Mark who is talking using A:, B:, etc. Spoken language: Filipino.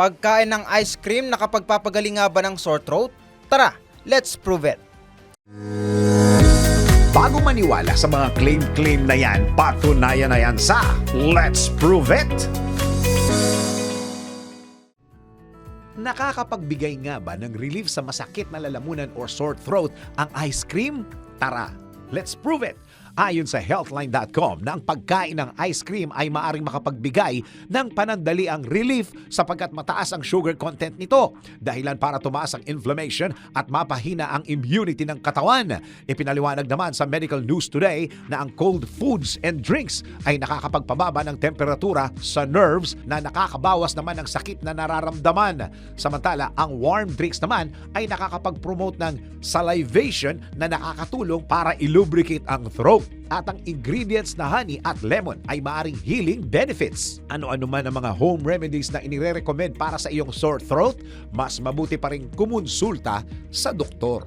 A: Pagkain ng ice cream nakapagpapagaling nga ba ng sore throat? Tara, let's prove it.
B: Bago maniwala sa mga claim-claim na yan, patunayan na yan sa Let's Prove It! Nakakapagbigay nga ba ng relief sa masakit na lalamunan or sore throat ang ice cream? Tara, let's prove it! Ayon sa healthline.com na pagkain ng ice cream ay maaring makapagbigay ng panandaliang relief sapagkat mataas ang sugar content nito. Dahilan para tumaas ang inflammation at mapahina ang immunity ng katawan. Ipinaliwanag naman sa Medical News Today na ang cold foods and drinks ay nakakapagpababa ng temperatura sa nerves na nakakabawas naman ng sakit na nararamdaman. Samantala, ang warm drinks naman ay nakakapag-promote ng salivation na nakakatulong para ilubricate ang throat. At ang ingredients na honey at lemon ay maaring healing benefits. Ano-ano man ang mga home remedies na inire-recommend para sa iyong sore throat, mas mabuti pa rin kumonsulta sa doktor.